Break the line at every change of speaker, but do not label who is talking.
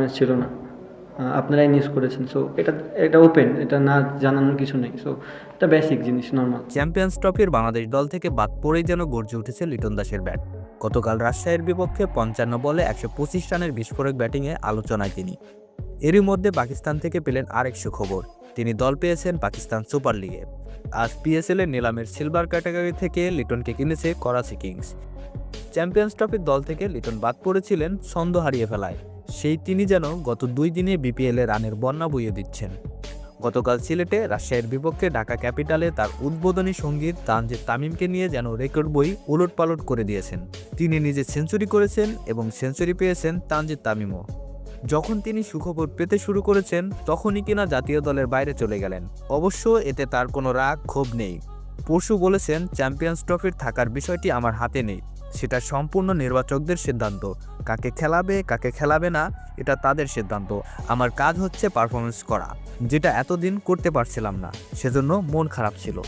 Performance ছিল না। আপনারাই নিউজ করেছেন। সো এটা এটা ওপেন এটা না জানানোর কিছু নেই। সো এটা বেসিক জিনিস নর্মাল
চ্যাম্পিয়ন্স ট্রফির বাংলাদেশ দল থেকে বাদ পড়েই যেন গর্জে উঠেছে লিটন দাসের ব্যাট গতকাল রাজশাহীর বিপক্ষে পঞ্চান্ন বলে একশো পঁচিশ রানের বিস্ফোরক ব্যাটিংয়ে আলোচনায় তিনি। এরই মধ্যে পাকিস্তান থেকে পেলেন আরেক সুখবর। তিনি দল পেয়েছেন পাকিস্তান সুপার লিগে। আজ পিএসএল এর নিলামের সিলভার ক্যাটাগরি থেকে লিটনকে কিনেছে করাচি কিংস। চ্যাম্পিয়ন্স ট্রফির দল থেকে লিটন বাদ পড়েছিলেন ছন্দ হারিয়ে ফেলায়। সেই তিনি যেন গত দুই দিনে বিপিএল রানের বন্যা বইয়ে দিচ্ছেন। গতকাল সিলেটে রাজশাহীর বিপক্ষে ঢাকা ক্যাপিটালে তার উদ্বোধনী সংগীত তানজিদ তামিমকে নিয়ে যেন রেকর্ড বই উলটপালট করে দিয়েছেন। তিনি নিজে সেঞ্চুরি করেছেন এবং সেঞ্চুরি পেয়েছেন তানজিদ তামিমও। যখন তিনি সুখবর পেতে শুরু করেছেন, তখনই কিনা জাতীয় দলের বাইরে চলে গেলেন। অবশ্য এতে তার কোনো রাগ, ক্ষোভ নেই। পরশু বলেছেন, চ্যাম্পিয়ন্স ট্রফির থাকার বিষয়টি আমার হাতে নেই। সেটা সম্পূর্ণ নির্বাচকদের সিদ্ধান্ত। কাকে খেলাবে কাকে খেলাবে না, এটা তাদের সিদ্ধান্ত। আমার কাজ হচ্ছে পারফরমেন্স করা, যেটা এতদিন করতে পারছিলাম না, সেজন্য মন খারাপ ছিল।